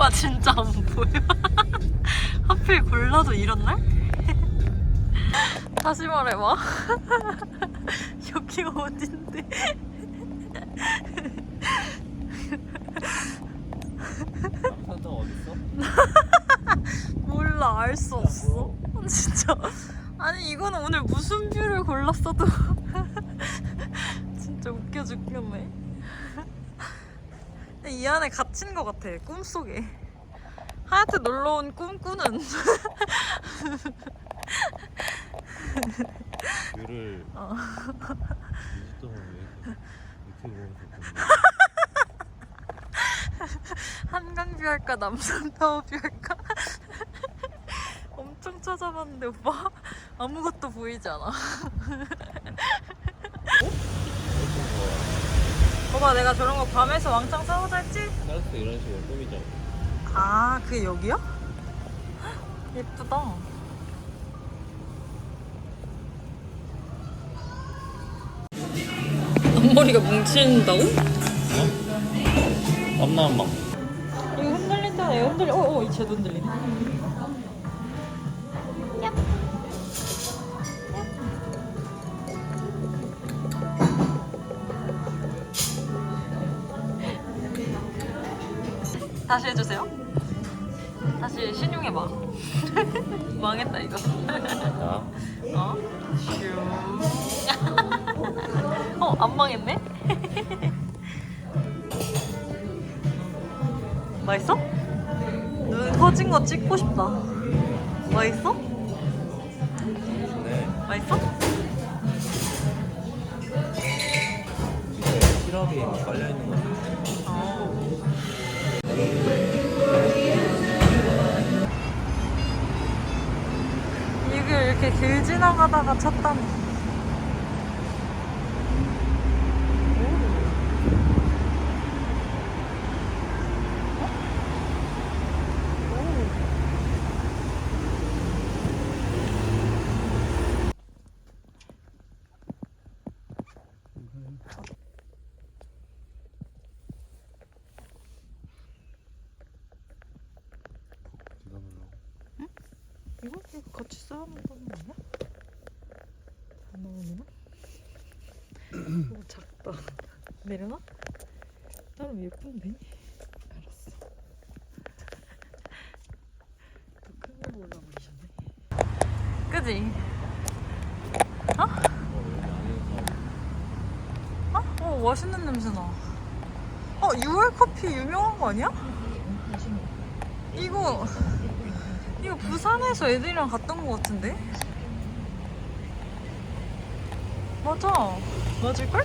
와 진짜 안 보여. 하필 골라도 이런 날? 다시 말해봐. 여기 어딘데? 남산동 어딨어? 몰라 알 수 없어. 진짜. 아니 이거는 오늘 무슨 뷰를 골랐어도 진짜 웃겨 죽겠네. 근데 이 안에 갇힌 것 같아 꿈속에. 하얗게 놀러 온 꿈꾸는. 뷰를 어. 2주 동안 왜 유튜브 보면서 한강뷰 할까 남산타워뷰 할까 엄청 찾아봤는데 오빠 아무것도 보이지 않아 오빠 내가 저런 거 밤에서 왕창 싸우자 했지? 따라서 이런 식으로 꾸미잖아 아 그게 여기야? 예쁘다. 앞머리가 뭉친다고? 땀나는 막 이거 흔들린다. 이거 흔들려. 어어 이 쟤도 흔들리네 다시 해주세요 다시 신용해봐 망했다 이거 자 어? 슈. 어, 안 망했네? 맛있어? 눈 커진 거 찍고 싶다. 맛있어? 이렇게 길 지나가다가 쳤다니. 네가 눌러 이거 이거 같이 쌓아놓는 거 아니야? 안 나오나? 이거 작다. 내려놔? 나름 예쁜데? 알았어. 더큰 걸로 올라버리셨네. 그지? 어 어? 어 맛있는 냄새 나. 어 6월 커피 유명한 거 아니야? 이거 이거 부산에서 애들이랑 갔던 거 같은데? 맞아. 맞을걸?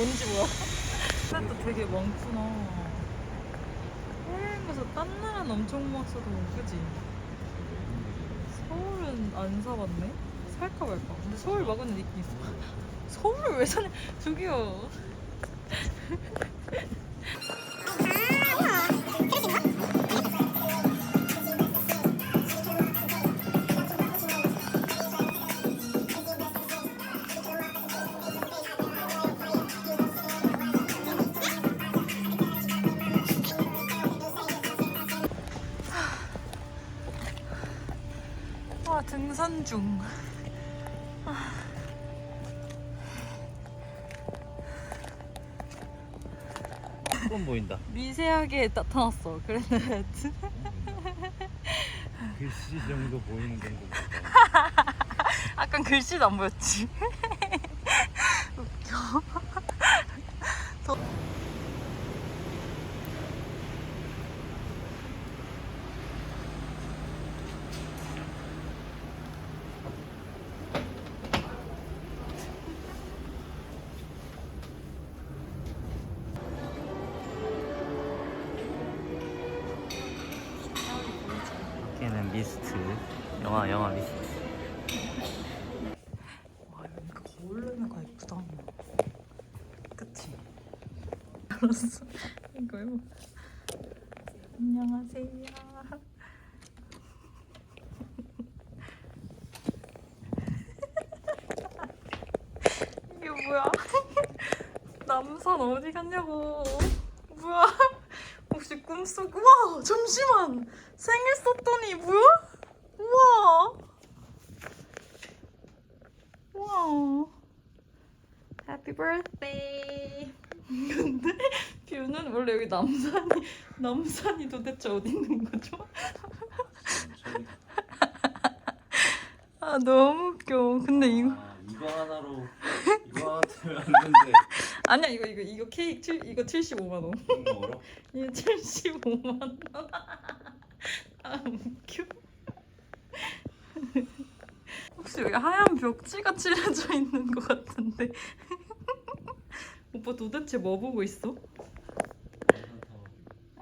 뭔지 뭐야? 근데 되게 많구나. 해외에서 딴 나라는 엄청 막 써도 그지? 서울은 안 사봤네? 살까 말까? 근데 서울 막은 느낌 있어. 서울을 왜 사냐? 저기요. 보인다 미세하게 나타났어. 그랬는데 글씨 정도 보이는 정도 아까 글씨도 안 보였지. 영화 영화 미스트 와 여기가 거울르면가 예쁘다. 그치? 알았어. 이거 해봐. 안녕하세요. 이게 뭐야? 남산 어디 갔냐고. 뭐야? 혹시 꿈속? 우와 잠시만 생일 썼더니 뭐야? 우와. 우와. Happy birthday. 근데 뷰는 원래 여기 남산이 남산이 도대체 어디 있는 거죠? 아 너무 웃겨. 근데 이거 아, 이거 하나로 이거 하나 때문에 왔는데 아니야 이거 이거 이거 케이크 칠 이거 75만 원. 이거 뭐라? 이거 75만 원. 아 웃겨. 혹시 여기 하얀 벽지가 칠해져 있는 것 같은데. 오빠 도대체 뭐 보고 있어?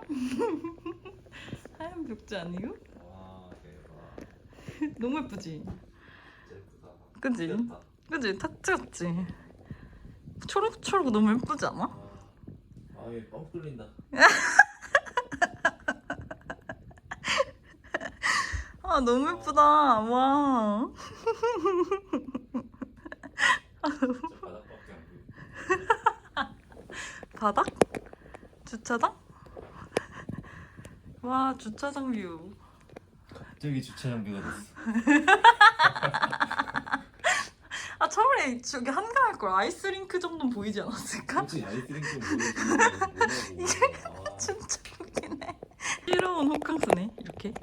하얀 벽지 아니에요? 와 대박 너무 예쁘지? 예쁘다 그지? 그지? 탁트 같지? 초록초록 너무 예쁘지 않아? 아, 아얘 뻥 뚫린다 아 너무 예쁘다. 와. 바닥? 주차장? 와 주차장 뷰. 갑자기 주차장 뷰가 됐어. 아 차라리 저기 한가할 걸 아이스링크 정도는 보이지 않았을까? 굳이 아이스링크 보여주는 뭐냐고 진짜 웃기네. 새로운 호캉스네 이렇게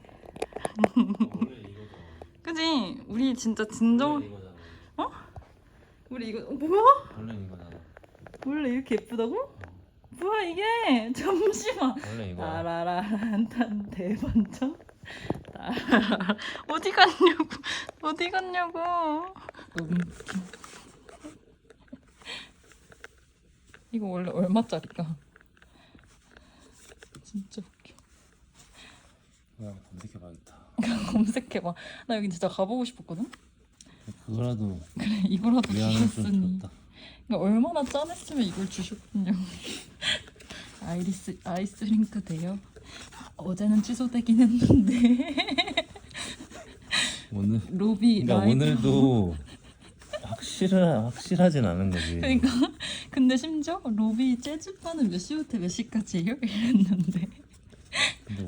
그지? 우리 진짜 진정 이거잖아. 우리 이거 어, 뭐야? 원래 이거잖아. 원래 이렇게 예쁘다고? 뭐야 이게? 잠시만. 원래 따라라란탄 대반전? 따라라. 어디 갔냐고? 어디 갔냐고? 음. 이거 원래 얼마짜리까? 진짜 야 검색해봐야겠다 검색해봐 나 여기 진짜 가보고 싶었거든? 그거라도 그래 이거라도 좀 주셨으니 줬다 그러니까 얼마나 짠했으면 이걸 주셨군요. 아이리스 아이스링크 돼요. 어제는 취소되긴 했는데 오늘 로비 그러니까 라이브 오늘도 확실하 확실하진 않은 거지. 그러니까 근데 심지어 로비 재즈바는 몇 시부터 몇 시까지예요? 이랬는데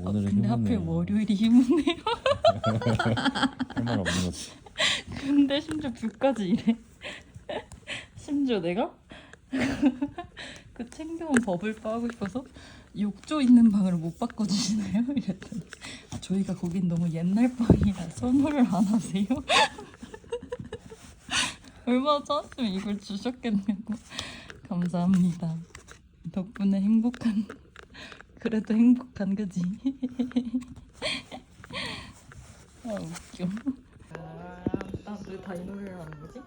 오늘은 근데. 하필 월요일이 휴무네요. 할 말 없는 거지. 근데 심지어 뷰까지 이래. 심지어 내가 그 챙겨온 버블바 하고 싶어서 욕조 있는 방을 못 바꿔주시나요? 이랬더니 아, 저희가 거긴 너무 옛날 방이라 선물을 안 하세요? 얼마나 짠으면 이걸 주셨겠냐고 감사합니다 덕분에 행복한 그래도 행복한 그지? 아 웃겨 아, 왜다 이 노래를 하는 거지?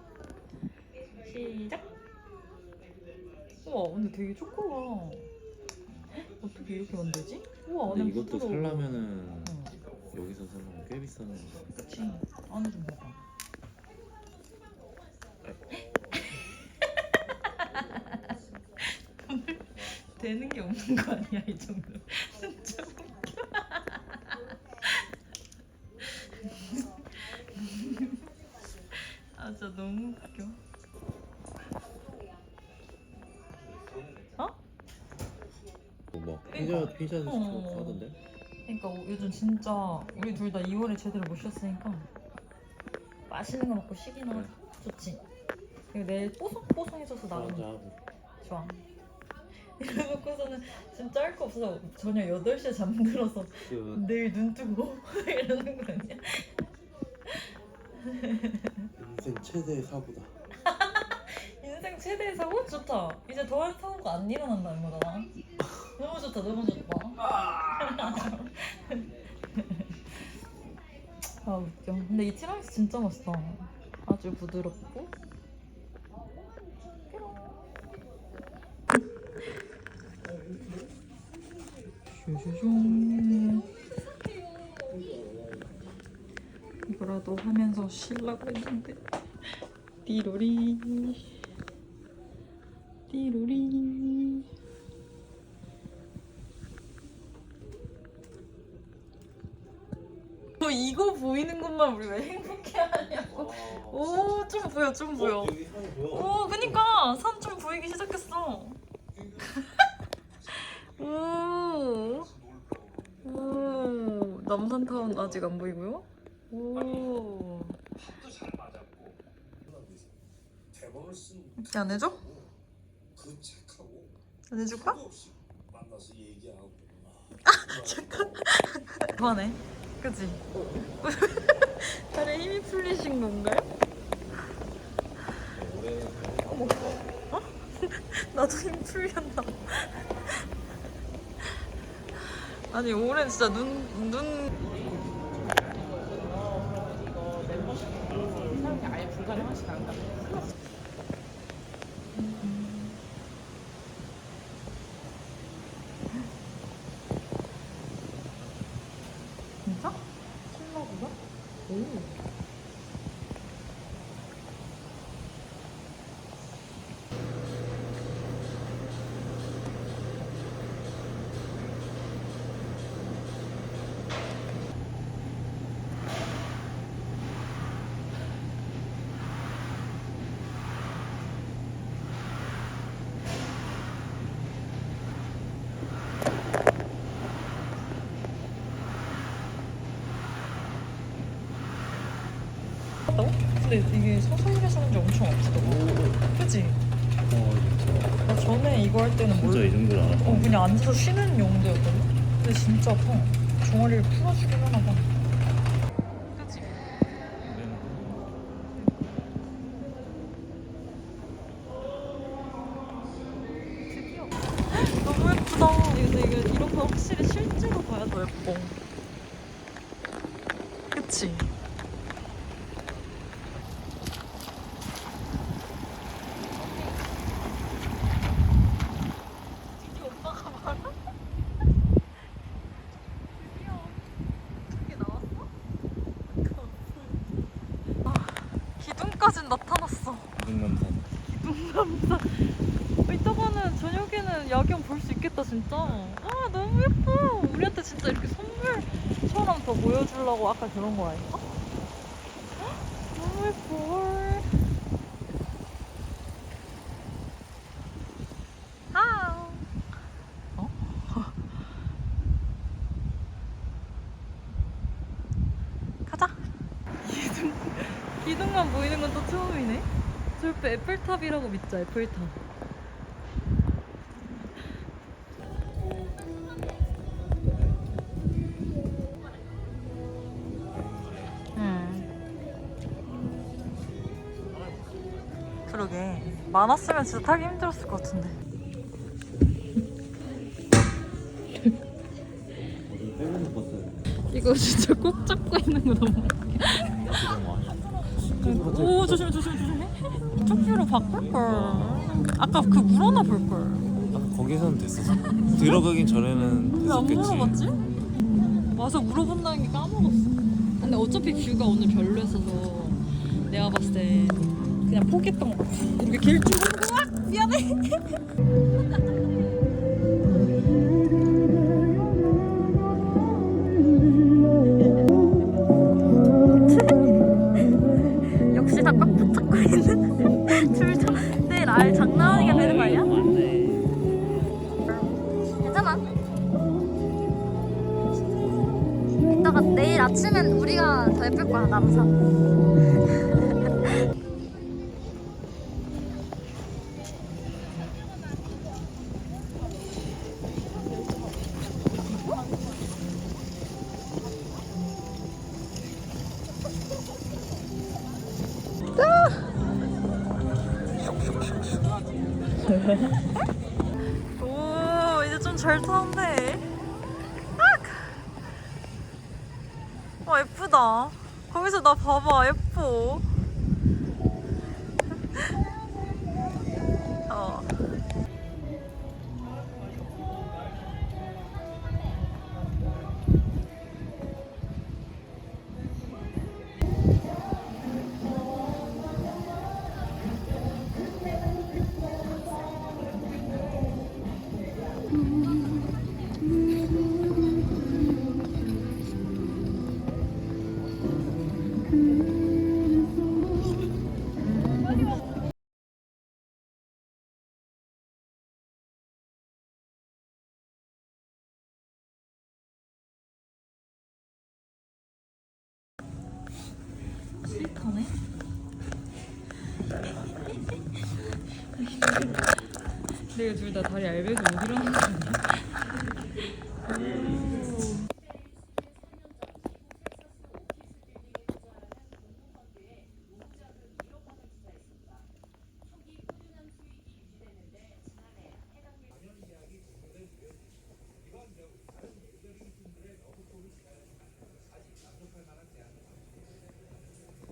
시작! 우와, 근데 되게 초코가 어떻게 이렇게 만들지? 우와, 안에 근데 이것도 부드러워. 살려면은 응, 여기서 살려면 꽤 비싸네. 그치. 안에 좀 봐봐. 오늘 되는 게 없는 거 아니야, 이 정도? 진짜 웃겨. 아, 진짜 너무 웃겨. 뭐 피자- 피자 피자 어. 하던데? 그러니까 오- 요즘 진짜 우리 둘 다 2월에 제대로 못 쉬었으니까 맛있는 거 먹고 쉬기나 하자. 좋지. 그리고 내일 뽀송뽀송해져서 하고. 좋아. 이러고서는 진짜 할 거 없어. 저녁 8시에 잠들어서 그 내일 눈 뜨고 이러는 거 아니야? 인생 최대의 사고다. 인생 최대의 사고? 좋다. 이제 더할 사고가 안 일어난다는 거잖아. 너무 좋다, 너무 좋다. 아 웃겨. 근데 이 티라미수 진짜 맛있다. 아주 부드럽고. 슈슈슝. 거라도 하면서 쉬려고 했는데 띠로리 띠로리 어, 이거 보이는 것만 우리 왜 행복해하냐고 오 좀 보여 좀 보여. 오 그니까 산 좀 보이기 시작했어 오, 오 남산타운 아직 안 보이고요 오 이렇게 안 해줘? 그안 해줄까? 얘기하고. 잠깐 그만해 그치? 다리 힘이 풀리신 건가요? 어머 어? 나도 힘 풀렸나 봐. 아니 올해 진짜 눈, 눈 근데 이게 서서히 사는지 엄청 아프더라고. 그치? 어 진짜 나 전에 이거 할 때는 진짜 뭘, 이 정도로 알아? 어, 그냥 앉아서 쉬는 용도였거든? 근데 진짜 아파. 종아리를 풀어주긴 하나 봐. 그치? 드디어. 너무 예쁘다. 근데 이게 이런 거 확실히 실제로 봐야 더 예뻐. 그치? 드디어 오빠가 말아? 드디어 어떻게 나왔어? 아, 기둥까진 나타났어. 이동감산 기둥남자. 이따가는 저녁에는 야경 볼 수 있겠다 진짜. 아 너무 예뻐. 우리한테 진짜 이렇게 선물처럼 더 보여주려고 아까 그런 거 아닌가? 헉, 너무 예뻐. 아. 어? 가자. 기둥 기둥만 보이는 건 또 처음이네. 저 옆에 에펠탑이라고 믿자 에펠탑. 음. 그러게 많았으면 진짜 타기 힘들었을 것 같은데. 이거 진짜 꼭 잡고 있는 거 너무. 오 조심해 조심해 조심해. 쪽지로 바꿀 걸. 아까 그 물어나 볼 걸. 아, 거기서는 됐었어 들어가긴 전에는 왜 안 됐었겠지 물어봤지? 와서 물어본다는 게 까먹었어. 근데 어차피 뷰가 오늘 별로였어서 내가 봤을 때 그냥 포기했던 것 같아. 이렇게 길쭉 으악 미안해. 남산. 오 이제 좀 잘 타는데 아 예쁘다 거기서 나 봐봐 예뻐 내가 둘다 다리 얇아서 못 일어나는 거 아니야?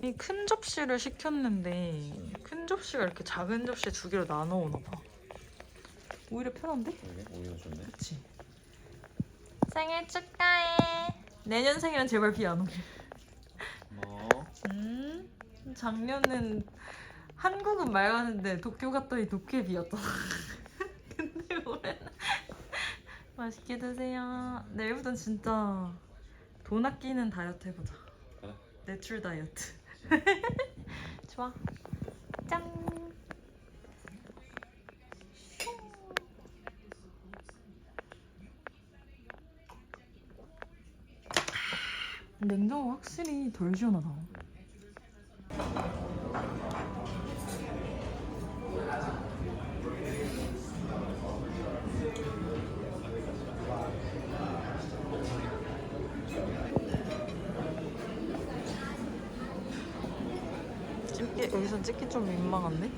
이 큰 접시를 시켰는데 큰 접시가 이렇게 작은 접시 두 개로 나눠 오나 봐. 오히려 편한데? 그러게 오히려 좋네. 그치. 생일 축하해. 내년 생일은 제발 비 안 오길. 뭐 음, 작년은 한국은 맑았는데 도쿄 갔더니 도쿄에 비었잖아. 근데 올해는 맛있게 드세요. 내일부터는 진짜 돈 아끼는 다이어트 해보자. 그래. 내출 다이어트. 좋아. 짠. 냉장고 확실히 덜 시원하다. 찍기 여기서 찍기 좀 민망한데?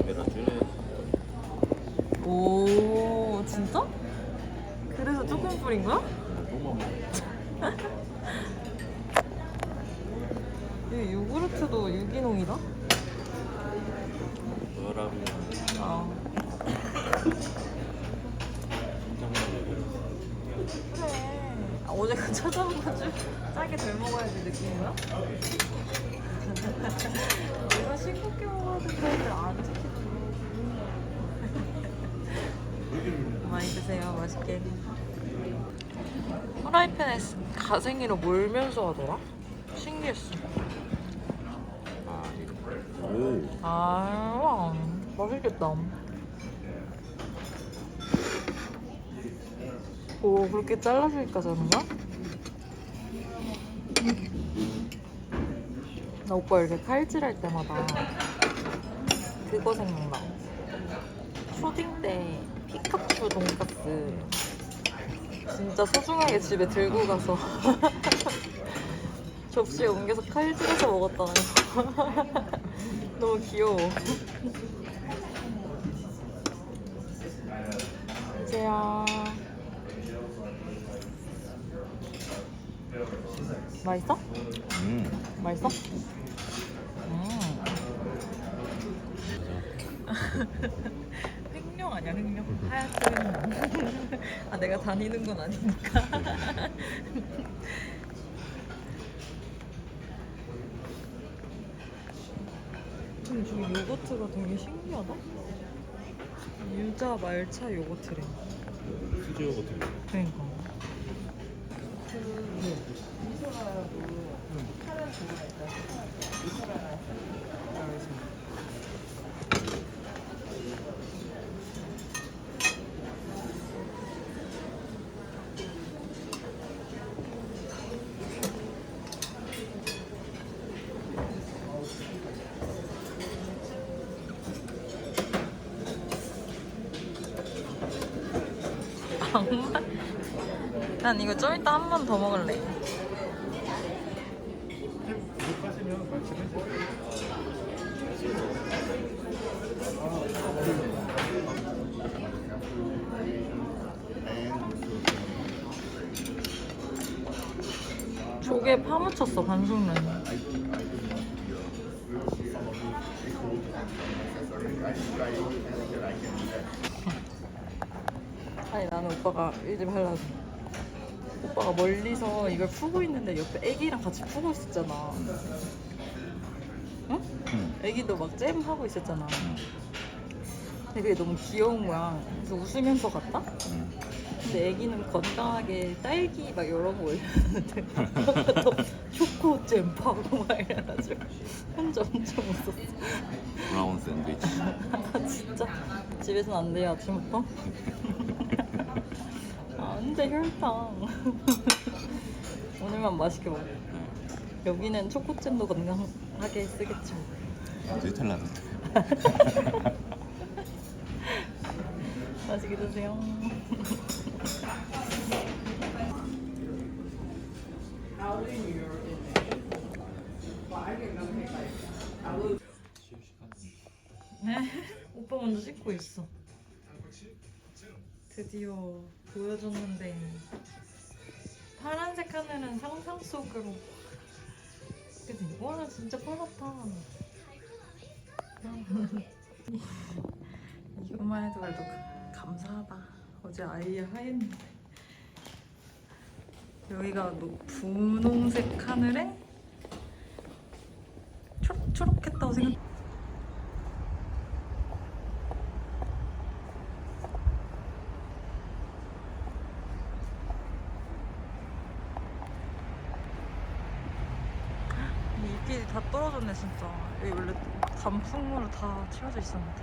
우연 가생이로 몰면서 하더라? 신기했어 아 이거. 오. 아 맛있겠다 오 그렇게 잘라주니까 저는 거야? 나 오빠 이렇게 칼질할 때마다 그거 생각나 초딩 때 피카츄 돈까스 진짜 소중하게 집에 들고 가서 접시에 옮겨서 칼질해서 먹었다는 거 너무 귀여워 안녕하세요 맛있어? 음. 맛있어? 음. 아니야 횡령? 하얗게 횡령 아 내가 다니는 건 아니니까. 근데 저기 요거트가 되게 신기하다. 유자 말차 요거트래. 수지 요거트. 그러니까 난 이거 좀 이따 한 번 더 먹을래. 조개 파묻혔어 반숙면. 아니 나는 오빠가 일집 하려고 오빠가 멀리서 이걸 푸고 있는데 옆에 애기랑 같이 푸고 있었잖아 응? 응. 애기도 막 잼 하고 있었잖아 근데 그게 너무 귀여운 거야. 그래서 웃으면서 갔다? 음. 근데 애기는 건강하게 딸기 막 이런 거 올렸는데 또 초코잼 파고 막 이래가지고 혼자 엄청 웃었어. 브라운 샌드위치. 아 진짜 집에선 안 돼요 아침부터? 안돼 혈당. 오늘만 맛있게 먹어 네. 여기는 초코잼도 건강하게 쓰겠죠. 뉴텔라도. 맛있게 드세요. 네? 오빠 먼저 씻고 있어. 드디어 보여줬는데 파란색 하늘은 상상 속으로 근데 와 진짜 파랗다. 이것만 해도 그래도 감사하다. 어제 아이야 하였는데 여기가 노- 분홍색 하늘에 초록, 초록했다고 생각 이 잎이 다 떨어졌네 진짜. 여기 원래 단풍으로 다 채워져 있었는데